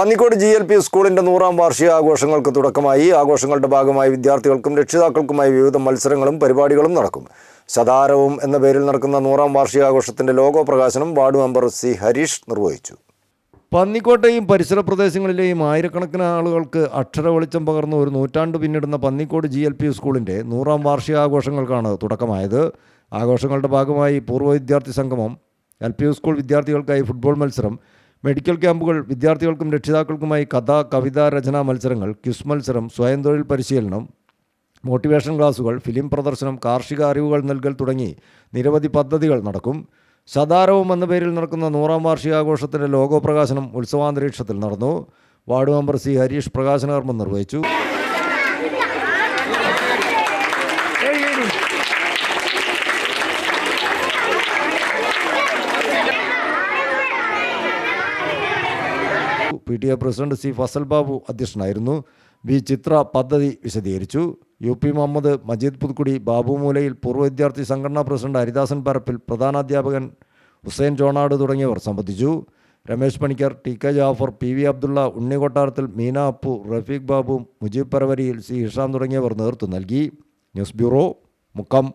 Pannikode G L P സ്കൂളിന്റെ നൂറാം വാർഷികാഘോഷങ്ങൾക്ക് തുടക്കമായി. ആഘോഷങ്ങളുടെ ഭാഗമായി വിദ്യാർത്ഥികൾക്കും രക്ഷിതാക്കൾക്കുമായി വിവിധ മത്സരങ്ങളും പരിപാടികളും നടക്കും. സദാരവും എന്ന പേരിൽ നടക്കുന്ന നൂറാം വാർഷികാഘോഷത്തിന്റെ ലോഗോ പ്രകാശനം വാർഡ് മെമ്പർ സി ഹരീഷ് നിർവഹിച്ചു. പന്നിക്കോട്ടെയും പരിസര പ്രദേശങ്ങളിലെയും ആയിരക്കണക്കിന് ആളുകൾക്ക് അക്ഷര വെളിച്ചം പകർന്ന ഒരു നൂറ്റാണ്ട് പിന്നിടുന്ന പന്നിക്കോട് ജി എൽ പി സ്കൂളിന്റെ നൂറാം വാർഷികാഘോഷങ്ങൾക്കാണ് തുടക്കമായത്. ആഘോഷങ്ങളുടെ ഭാഗമായി പൂർവ വിദ്യാർത്ഥി സംഗമം എൽ പി സ്കൂൾ വിദ്യാർത്ഥികൾക്കായി ഫുട്ബോൾ മത്സരം മെഡിക്കൽ ക്യാമ്പുകൾ വിദ്യാർത്ഥികൾക്കും രക്ഷിതാക്കൾക്കുമായി കഥ കവിതാ രചനാ മത്സരങ്ങൾ ക്വിസ് മത്സരം സ്വയം തൊഴിൽ പരിശീലനം മോട്ടിവേഷൻ ക്ലാസുകൾ ഫിലിം പ്രദർശനം കാർഷിക അറിവുകൾ നൽകൽ തുടങ്ങി നിരവധി പദ്ധതികൾ നടക്കും. ശതാരവും എന്ന പേരിൽ നടക്കുന്ന നൂറാം വാർഷികാഘോഷത്തിന്റെ ലോഗോ പ്രകാശനം ഉത്സവാന്തരീക്ഷത്തിൽ നടന്നു. വാർഡ് മെമ്പർ സി ഹരീഷ് പ്രകാശനകർമ്മം നിർവഹിച്ചു. P T A president C Fazal Babu അധ്യക്ഷനായിരുന്നു. വി ചിത്ര പദ്ധതി വിശദീകരിച്ചു. യു പി മുഹമ്മദ് മജീദ് പുതുക്കുടി ബാബുമൂലയിൽ പൂർവ വിദ്യാർത്ഥി സംഘടനാ പ്രസിഡന്റ് ഹരിദാസൻ പരപ്പിൽ പ്രധാനാധ്യാപകൻ ഹുസൈൻ ജോണാട് തുടങ്ങിയവർ സംബന്ധിച്ചു. Ramesh Panicker T K Jafar P V Abdulla Unni കൊട്ടാരത്തിൽ മീന അപ്പു റഫീഖ് ബാബു മുജീബ് പരവരിയിൽ സി ഇഷാൻ തുടങ്ങിയവർ നേതൃത്വം നൽകി. News bureau Mukkam.